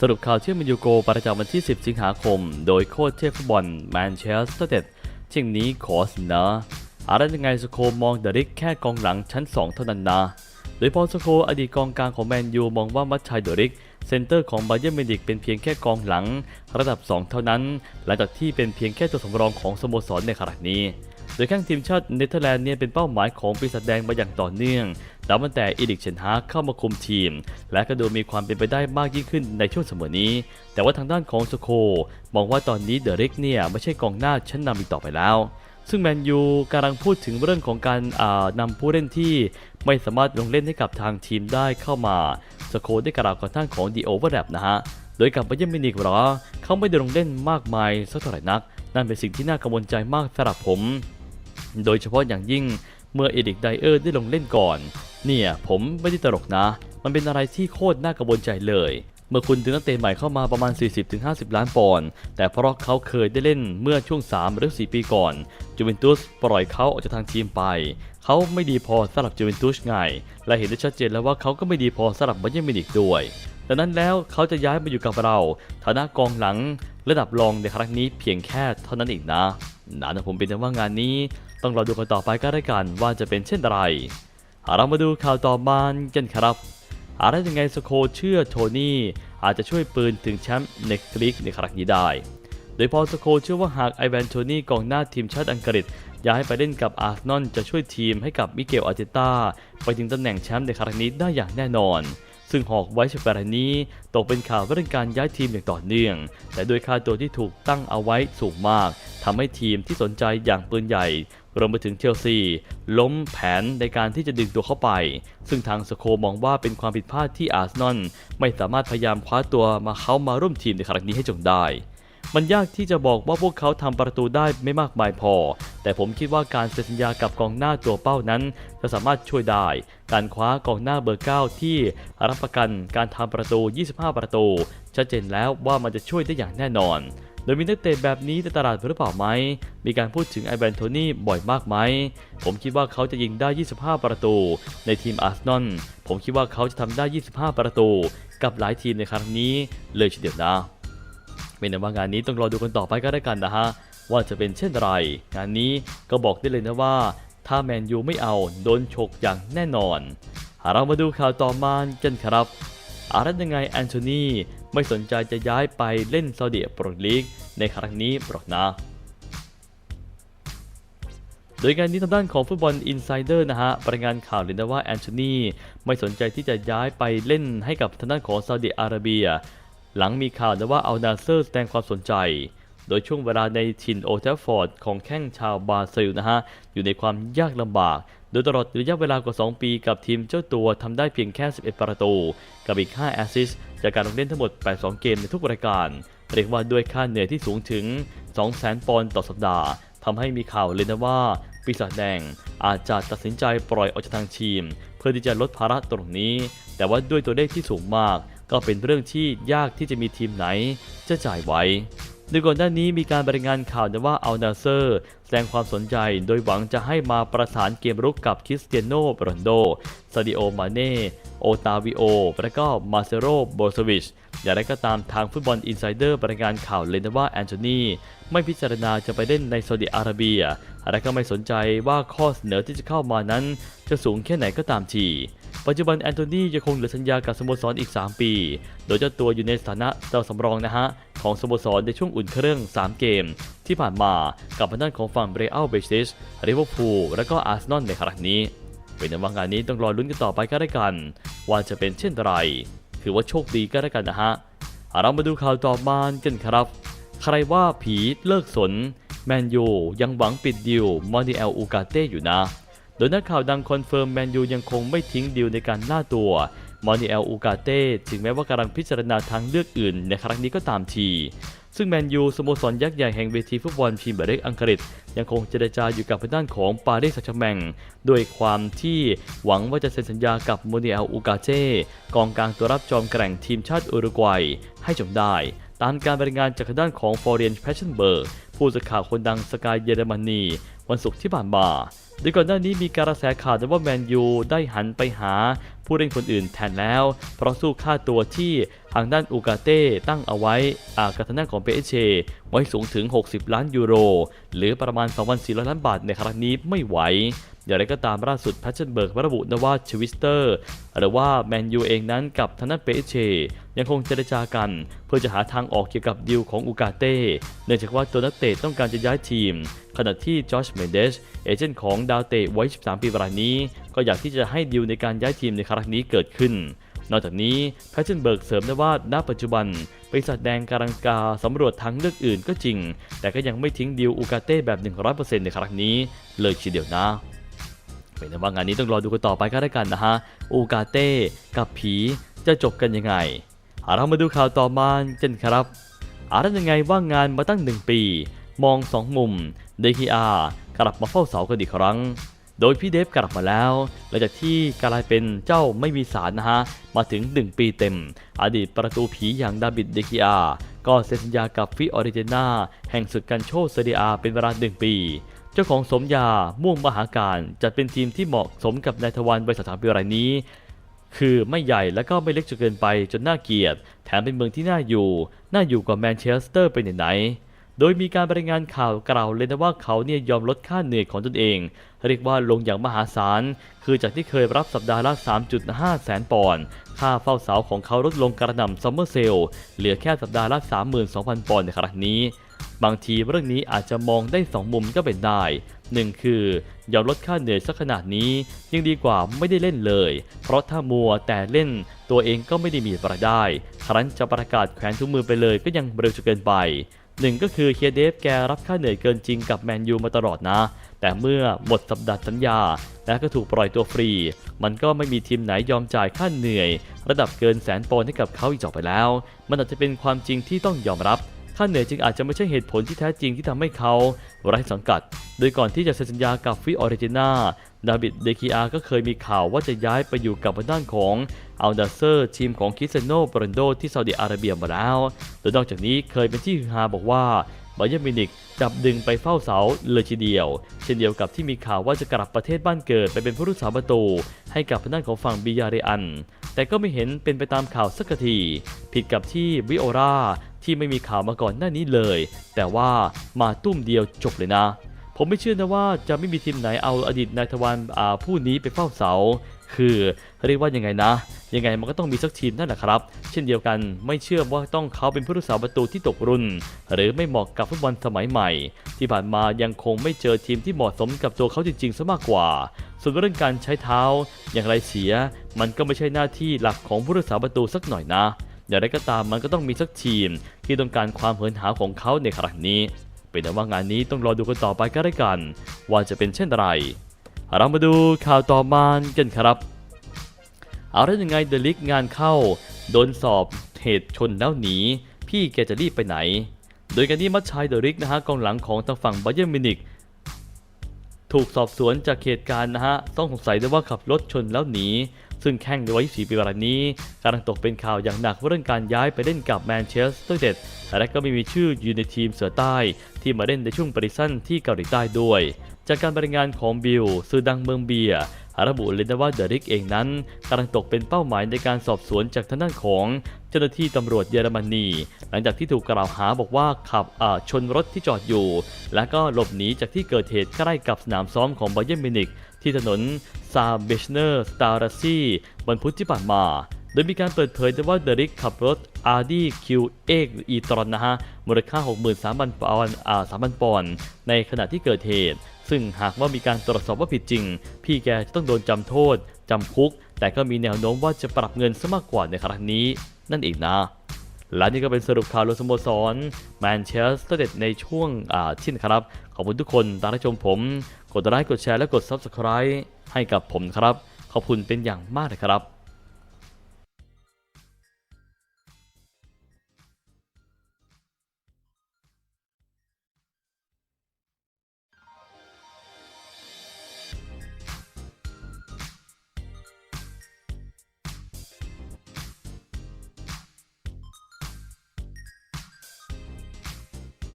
สรุปข่าวเชื่อมินยูโกประจำวันที่ 10 สิงหาคม โดยโค้ชเทพฟุตบอลแมนเชสเตอร์เดดเที่ยงนี้ขอสนะอะไรยังไงสโคมองเดริกแค่กองหลังชั้น 2 เท่านั้นนะ โดยพอสโคอดีตกองกลางของแมนยูมองว่ามัตชัยเดริกเซนเตอร์ของบาเย r n มินิกเป็นเพียงแค่กองหลัง ระดับ 2 เท่านั้น หลังจากที่เป็นเพียงแค่ตัวสำรองของสโมสรในขณะนี้ โดยแข้งทีมชาติเนเธอร์แลนด์เนี่ยเป็นเป้าหมายของปีศาจแดงมาอย่างต่อเนื่อง นับตั้งแต่อีดิกเชนฮาเข้ามาคุมทีม และก็ดูมีความเป็นไปได้มากยิ่งขึ้นในช่วงเสมอนี้ แต่ว่าทางด้านของสโค มองว่าตอนนี้เดอะร็กเนี่ยไม่ใช่กองหน้าชั้นนำอีกต่อไปแล้ว ซึ่งแมนยูกำลังพูดถึงเรื่องของการนำผู้เล่นที่ไม่สามารถลงเล่นให้กับทางทีมได้เข้ามาสโคได้กล่าวกับท่างของดีโอเวอร์แลปนะฮะโดยกับไปเยี่ยมมินิกหรอเขาไม่ได้ลงเล่นมากมายสักเท่าไหร่นัก นั่นเป็นสิ่งที่น่ากังวลใจมากสำหรับผม โดยเฉพาะอย่างยิ่งเมื่อเอดิกไดเออร์ได้ลงเล่นก่อน เนี่ยผมไม่ได้ตลกนะ มันเป็นอะไรที่โคตรน่ากังวลใจเลย เมื่อคุณดึงนักเตะใหม่เข้ามาประมาณ 40-50 ล้านปอนด์แต่เพราะเขาเคยได้เล่นเมื่อช่วง 3 หรือ 4 ปีก่อนจูเวนตุสปล่อยเขาออกจากทางทีมไป เขาไม่ดีพอสำหรับจูเวนตุสไงและเห็นได้ชัดเจนแล้วว่าเขาก็ไม่ดีพอสำหรับบัเยร์มินิกด้วยดังนั้นแล้วเขาจะย้ายมาอยู่กับเรา ฐานะกองหลังระดับรองในครั้งนี้เพียงแค่เท่านั้นเองนะนะนะผมเป็นแต่ว่างานนี้ ต้องรอดูกันต่อไปก็ได้กันว่าจะเป็นเช่นไร เรามาดูข่าวต่อมากันครับอะไรยังไงสโคเชื่อโทนี่อาจจะช่วยปืนถึงแชมป์เน็กลิกในครั้งนี้ได้ โดยพอสโคเชื่อว่าหากไอแวนโทนี่กองหน้าทีมชาติอังกฤษย้ายไปเล่นกับอาร์เซนอลจะช่วยทีมให้กับมิเกลอาร์เตต้าไปถึงตำแหน่งแชมป์ในครั้งนี้ได้อย่างแน่นอน ซึ่งหอกไว้ฉบับนี้ตกเป็นข่าวเรื่องการย้ายทีมอย่างต่อเนื่อง แต่โดยค่าตัวที่ถูกตั้งเอาไว้สูงมากทำให้ทีมที่สนใจอย่างปืนใหญ่ รวมไปถึงเชลซีล้มแผนในการที่จะดึงตัวเข้าไป ซึ่งทางสโคมองว่าเป็นความผิดพลาดที่อาร์เซนอลไม่สามารถพยายามคว้าตัวมาเขามาร่วมทีมในครั้งนี้ให้จงได้ มันยากที่จะบอกว่าพวกเขาทำประตูได้ไม่มากมายพอ แต่ผมคิดว่าการเซ็นสัญญากับกองหน้าตัวเป้านั้น จะสามารถช่วยได้ การคว้ากองหน้าเบอร์ 9 ที่รับประกันการทำประตู 25 ประตูชัดเจนแล้วว่ามันจะช่วยได้อย่างแน่นอน โดยมีนักเตะแบบนี้ในตลาดหรือเปล่าไหม มีการพูดถึงไอแบนโทนี่บ่อยมากไหม ผมคิดว่าเขาจะยิงได้ 25 ประตู ในทีมอาร์เซนอล ผมคิดว่าเขาจะทำได้ 25 ประตู กับหลายทีมในครั้งนี้เลยทีเดียวนะเป็นแต่ว่างานนี้ต้องรอดูกันต่อไปก็ได้กันนะฮะ ว่าจะเป็นเช่นไร งานนี้ก็บอกได้เลยนะว่า ถ้าแมนยูไม่เอาโดนฉกอย่างแน่นอนเรามาดูข่าวต่อมากันครับอะไรยังไงแอนโทนี ไม่สนใจจะย้ายไปเล่นซาอุดิโปรลีกในครั้งนี้หรอกนะโดยงานนี้ทางด้านของฟุตบอลอินไซเดอร์นะฮะรายงานข่าวเลยนะว่าแอนโทนีไม่สนใจที่จะย้ายไปเล่นให้กับทางด้านของซาอุดิอาระเบีย หลังมีข่าวนะว่าอัลนาเซอร์แสดงความสนใจ โดยช่วงเวลาในถิ่นโอเทฟฟอร์ดของแข้งชาวบราซิลนะฮะอยู่ในความยากลำบาก โดยตลอดระยะเวลากว่า 2 ปีกับทีมเจ้าตัวทำได้เพียงแค่ 11 ประตู กับอีก 5 แอสซิสต์ จากการลงเล่นทั้งหมด 82 เกมในทุกรายการ เรียกว่าด้วยค่าเหนื่อยที่สูงถึง 200,000 ปอนด์ต่อสัปดาห์ทำให้มีข่าวเลยนะว่าปีศาจแดงอาจจะตัดสินใจปล่อยออกจากทางทีม เพื่อที่จะลดภาระตรงนี้ แต่ว่าด้วยตัวเลขที่สูงมาก ก็เป็นเรื่องที่ยากที่จะมีทีมไหนจะจ่ายไว้ ดยก่อนหน้านี้มีการรายงานข่าวนะว่าอัลนาเซอร์ แสดงความสนใจโดยหวังจะให้มาประสานเกมรุกกับคริสเตียโนโรนโดซาดิโอ มาเน่ โอตาวิโอ และก็มาเซโรโบสวิช อย่างไรก็ตามทางฟุตบอลอินไซเดอร์รายงานข่าวเลยนะว่าแอนโทนีไม่พิจารณาจะไปเล่นในซาอุดิอาระเบีย และก็ไม่สนใจว่าข้อเสนอที่จะเข้ามานั้น จะสูงแค่ไหนก็ตามทีปัจจุบันแอนโทนียังคงเหลือสัญญากับสโมสรอีก 3 ปี โดยเจ้าตัวอยู่ในสถานะเตัวสำรองนะฮะ ของสโมสรในช่วงอุ่นเครื่อง 3 เกม ที่ผ่านมากับทางด้านของฝั่งเบรอัลเบชิสริเวอร์พูลและก็อาร์เซนอลในครั้งนี้ เป็นในว่างานนี้ต้องรอลุ้นกันต่อไปก็ได้กัน ว่าจะเป็นเช่นไรถือว่าโชคดีก็ได้กันนะฮะเรามาดูข่าวต่อมากันครับ ใครว่าผีเลิกสน แมนยูยังหวังปิดดิวมอนิเอลอูกาเต้อยู่นะ โดยนักข่าวดังคอนเฟิร์มแมนยูยังคงไม่ทิ้งดิวในการล่าตัว มอนิเอลอูกาเต้ถึงแม้ว่ากำลังพิจารณาทางเลือกอื่นในครั้งนี้ก็ตามที ซึ่งแมนยูสโมสรยักษ์ใหญ่แห่งเวทีฟุตบอลพรีเมียร์ลีกอังกฤษ ยังคงเจรจาอยู่กับด้านของปารีสแซงต์แชร์แมงด้วยความที่หวังว่าจะเซ็นสัญญากับโมนิเอลอูกาเต้กองกลางตัวรับจอมแกร่งทีมชาติอุรุกวัยให้จงได้ ตามการบรายงานจากทางด้านของฟอร์เรนแพชเชนเบิร์กผู้สื่อข่าวคนดังสกายเยอรมนีวันศุกร์ที่ผ่านมา โดยก่อนหน้านี้มีการกระแสข่าวว่าแมนยูได้หันไปหาผู้เล่นคนอื่นแทนแล้ว เพราะสู้ค่าตัวที่ทางด้านอูกาเต้ตั้งเอาไว้อากาทนาของเปเชไว้สูงถึง 60 ล้านยูโร หรือประมาณ 2,400 ล้านบาทในครั้งนี้ไม่ไหว อย่างไรก็ตามล่าสุดแพชเชนเบิร์กระบุนะว่าชวิสเตอร์หรือว่าแมนยูเองนั้นกับทางด้านเปเชยังคงเจรจากัน เพื่อจะหาทางออกเกี่ยวกับดีลของอูกาเต้เนื่องจากว่าตัวนักเตะต้องการจะย้ายทีม ขณะที่จอชเมนเดสเอเจนต์ของดาวเตะวัย 13 ปีรายนี้ ก็อยากที่จะให้ดีลในการย้ายทีมในครั้งนี้เกิดขึ้นนอกจากนี้แพชเชนเบิร์กเสริมได้ว่าณปัจจุบันบริษัทแดงการังกาสำรวจทางเลือกอื่นก็จริง แต่ก็ยังไม่ทิ้งดีลอูกาเต้แบบ 100%ในครั้งนี้ เลยทีเดียวนะ เป็นว่างานนี้ต้องรอดูกันต่อไปก็แล้วกันนะฮะอูกาเต้กับผีจะจบกันยังไงเรามาดูข่าวต่อมากันครับอาแล้วยังไงว่างานมาตั้งหนึ่งปี มองสองมุมเดคีอากลับมาเฝ้าเสากันอีกครั้ง โดยพี่เดฟกลับมาแล้วหลังจากที่กลายเป็นเจ้าไม่มีสารนะฮะ มาถึง 1 ปีเต็ม อดีตประตูผีอย่างดาบิดเดคิอา ก็เซ็นสัญญากับฟิออริเจนาแห่งศึกกันโชคเซเรียเป็นเวลา 1 ปี เจ้าของสมยาม่วงมหาการจัดเป็นทีมที่เหมาะสมกับนายทวารวัยสามปีรายนี้ คือไม่ใหญ่และก็ไม่เล็กจนเกินไปจนน่าเกลียด แถมเป็นเมืองที่น่าอยู่ น่าอยู่กว่าแมนเชสเตอร์ไปไหนๆโดยมีการรายงานข่าวกล่าวเลยนะว่าเขาเนี่ยยอมลดค่าเหนื่อยของตนเอง เรียกว่าลงอย่างมหาศาล คือจากที่เคยรับสัปดาห์ละ 3.5 แสนปอนด์ ค่าเฝ้าเสาของเขาลดลงกระหน่ำซัมเมอร์เซล เหลือแค่สัปดาห์ละ 32,000 ปอนด์ในครั้งนี้ บางทีเรื่องนี้อาจจะมองได้ 2 มุมก็เป็นได้หนึ่งคือยอมลดค่าเหนื่อยสักขนาดนี้ยังดีกว่าไม่ได้เล่นเลย เพราะถ้ามัวแต่เล่นตัวเองก็ไม่ได้มีรายได้ ครั้นจะประกาศแขวนทุกมือไปเลยก็ยังเร็วจนเกินไปหนึ่งก็คือเฮียเดฟแกรับค่าเหนื่อยเกินจริงกับแมนยูมาตลอดนะ แต่เมื่อหมดสัปดาห์สัญญา และก็ถูกปล่อยตัวฟรี มันก็ไม่มีทีมไหนยอมจ่ายค่าเหนื่อย ระดับเกินแสนปอนด์ให้กับเขาอีกต่อไปแล้ว มันอาจจะเป็นความจริงที่ต้องยอมรับ ค่าเหนื่อยจึงอาจจะไม่ใช่เหตุผลที่แท้จริงที่ทำให้เขาไร้สังกัด โดยก่อนที่จะเซ็นสัญญากับฟิออริจินาดาบิดเดคิอาก็เคยมีข่าวว่าจะย้ายไปอยู่กับด้านของอัลดาเซอร์ทีมของคิสเซโนโปรนโดที่ซาอุดิอาระเบียมาแล้วโดยนอกจากนี้เคยเป็นที่ฮือฮาบอกว่าบาเยร์นมินิกจับดึงไปเฝ้าเสาเลยทีเดียว เช่นเดียวกับที่มีข่าวว่าจะกลับประเทศบ้านเกิดไปเป็นผู้รักษาประตู ให้กับทางด้านของฝั่งบิยาเรอัน แต่ก็ไม่เห็นเป็นไปตามข่าวสักที ผิดกับที่วิโอรา ที่ไม่มีข่าวมาก่อนหน้านี้เลย แต่ว่ามาตุ้มเดียวจบเลยนะ ผมไม่เชื่อนะว่าจะไม่มีทีมไหนเอาอดีตนายทวารผู้นี้ไปเฝ้าเสา คือเรียกว่ายังไงนะ ยังไงมันก็ต้องมีสักทีมนั่นแหละครับ เช่นเดียวกันไม่เชื่อว่าต้องเขาเป็นผู้รักษาประตูที่ตกรุ่น หรือไม่เหมาะกับฟุตบอลสมัยใหม่ ที่ผ่านมายังคงไม่เจอทีมที่เหมาะสมกับตัวเขาจริงๆซะมากกว่า ส่วนเรื่องการใช้เท้า อย่างไรเสีย มันก็ไม่ใช่หน้าที่หลักของผู้รักษาประตูสักหน่อยนะ อย่างไรก็ตามมันก็ต้องมีสักทีม ที่ต้องการความเหินหาของเขาในครั้งนี้ เป็นแต่ว่างานนี้ต้องรอดูกันต่อไปก็ได้กัน ว่าจะเป็นเช่นไรเรามาดูข่าวต่อมากันครับเอาได้ยังไงเดลิกงานเข้า โดนสอบเหตุชนแล้วหนี พี่แกจะรีบไปไหน โดยการที่มัชชัยเดลิกนะฮะกองหลังของทางฝั่งบาเยร์มินิกถูกสอบสวนจากเหตุการณ์นะฮะต้องสงสัยได้ว่าขับรถชนแล้วหนี ซึ่งแข่งในวัย 24 ปีรายนี้กำลังตกเป็นข่าวอย่างหนักเรื่องการย้ายไปเล่นกับแมนเชสเตอร์เด็ดและก็ไม่มีชื่ออยู่ในทีมเสือใต้ ที่มาเล่นในช่วงปริสั้นที่เกาหลีใต้ด้วย จากการบรายงานของบิลสื่อดังเมืองเบียร์ระบุเลยนะว่าเดริกเองนั้นกำลังตกเป็นเป้าหมายในการสอบสวนจากทางด้านของเจ้าหน้าที่ตำรวจเยอรมนี หลังจากที่ถูกกล่าวหาบอกว่าขับอ่าชนรถที่จอดอยู่ และก็หลบหนีจากที่เกิดเหตุใกล้กับสนามซ้อมของบาเยร์นมินิก ที่ถนนซาเบชเนอร์สตาร์ซีวันพุธที่ผ่านมา โดยมีการเปิดเผยว่าเดริกขับรถ Audi Q8 e-tron นะฮะ มูลค่า 63,000ปอนด์อ่า3,000 ปอนด์ ในขณะที่เกิดเหตุ ซึ่งหากว่ามีการตรวจสอบว่าผิดจริง พี่แกจะต้องโดนจำโทษ จำคุก แต่ก็มีแนวโน้มว่าจะปรับเงินซะมากกว่าในครั้งนี้ นั่นเองนะและนี่ก็เป็นสรุปข่าวรวมสโมสรแมนเชสเตอร์เดในช่วงอ่าที่นครับ ขอบคุณทุกคนตามรับชมผม กดไลค์กดแชร์และกด Subscribe ให้กับผมครับ ขอบคุณเป็นอย่างมากเลยครับ